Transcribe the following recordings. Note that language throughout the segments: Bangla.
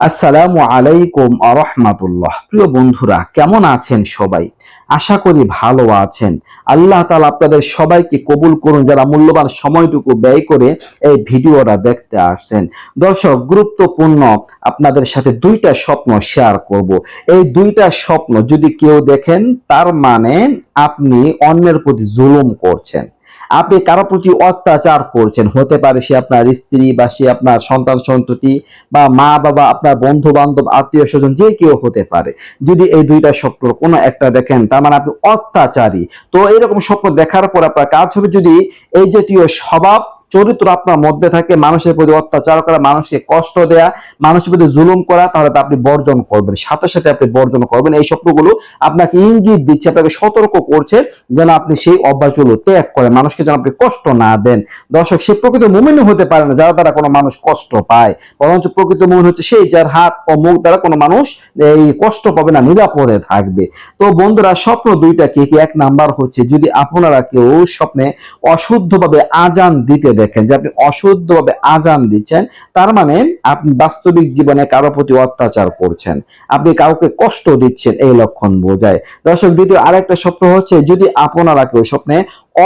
আসসালামু আলাইকুম আরহামাতুল্লাহ প্রিয় বন্ধুরা, কেমন আছেন সবাই? আশা করি ভালো আছেন। আল্লাহ তাআলা আপনাদের সবাইকে কবুল করুন, যারা মূল্যবান সময়টুকু ব্যয় করে এই ভিডিওটা দেখতে আসছেন। দর্শক, গুরুত্বপূর্ণ আপনাদের সাথে দুইটা স্বপ্ন শেয়ার করব। এই দুইটা স্বপ্ন যদি কেউ দেখেন, তার মানে আপনি অন্যের প্রতি জুলুম করছেন। আপনি কারও প্রতি অত্যাচার করছেন। হতে পারে সে আপনার স্ত্রী বা সে আপনার সন্তান, সন্ততি বা মা, বাবা, আপনার বন্ধু বান্ধব আত্মীয় স্বজন, যে কেউ হতে পারে। যদি এই দুইটা স্বপ্ন কোনো একটা দেখেন, তার মানে আপনি অত্যাচারী। তো এরকম স্বপ্ন দেখার পর আপনার কাজ হবে যদি এই জাতীয় স্বভাব চরিত্র আপনার মধ্যে থাকে, মানুষের প্রতি অত্যাচার করা, মানুষকে কষ্ট দেয়া, মানুষের প্রতি জুলুম করা, তাহলে তা আপনি বর্জন করবেন, সাথে সাথে আপনি বর্জন করবেন। এই স্বপ্নগুলো আপনাকে ইঙ্গিত দিচ্ছে, আপনাকে সতর্ক করছে যেন আপনি সেই অভ্যাসগুলো ত্যাগ করেন, মানুষকে যেন আপনি কষ্ট না দেন। দর্শক, সে প্রকৃত মুমিনও হতে পারে না, যারা দ্বারা কোনো মানুষ কষ্ট পায়, বরঞ্চ প্রকৃত মুমিন হচ্ছে সেই যার হাত ও মুখ দ্বারা কোনো মানুষ এই কষ্ট পাবে না, নিরাপদে থাকবে। তো বন্ধুরা, স্বপ্ন দুইটা কি কি? এক নাম্বার হচ্ছে, যদি আপনারা কেউ স্বপ্নে অশুদ্ধভাবে আজান দিতে দেখেন যে আপনি অশুদ্ধভাবে আজান দিচ্ছেন, তার মানে আপনি বাস্তবিক জীবনে কারও প্রতি অত্যাচার করছেন। আপনি কাউকে কষ্ট দিচ্ছেন এই লক্ষণ বোঝায়। দর্শক, দ্বিতীয় আরেকটা স্বপ্ন হচ্ছে যদি আপনারা কেউ স্বপ্নে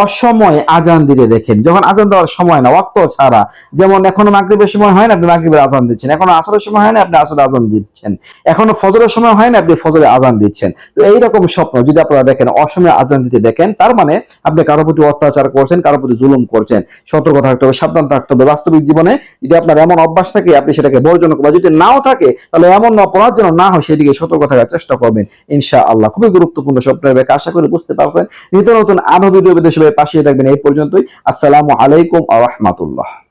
অসময়ে আজান দিতে দেখেন, যখন আজান দেওয়ার সময় না, ওয়াক্ত ছাড়া, যেমন এখনও মাগরিবের সময় হয় না, আপনি মাগরিবের আজান দিচ্ছেন, এখনও আসরের সময় হয় না, আপনি আসরে আজান দিচ্ছেন, এখনও ফজরের সময় হয় না, আপনি ফজরে আজান দিচ্ছেন। তো এইরকম স্বপ্ন যদি আপনারা দেখেন, অসময়ে আজান দিতে দেখেন, তার মানে আপনি কারও প্রতি অত্যাচার করছেন, কারও প্রতি জুলুম করছেন সতর্ক থাকতে হবে, সাবধান থাকতে হবে। বাস্তবিক জীবনে যদি আপনার এমন অভ্যাস থাকে, আপনি সেটাকে বর্জন করবেন যদি নাও থাকে, তাহলে এমন অপরাধ যেন না হয়, সেদিকে সতর্ক থাকার চেষ্টা করবেন ইনশা আল্লাহ খুবই গুরুত্বপূর্ণ স্বপ্নের ব্যাপারে আশা করি বুঝতে পারছেন। নিত্য নতুন আরও ভিডিও বিদেশে পাশিয়ে থাকবেন। এই পর্যন্তই। আসসালামু আলাইকুম আ রহমাতুল্লাহ।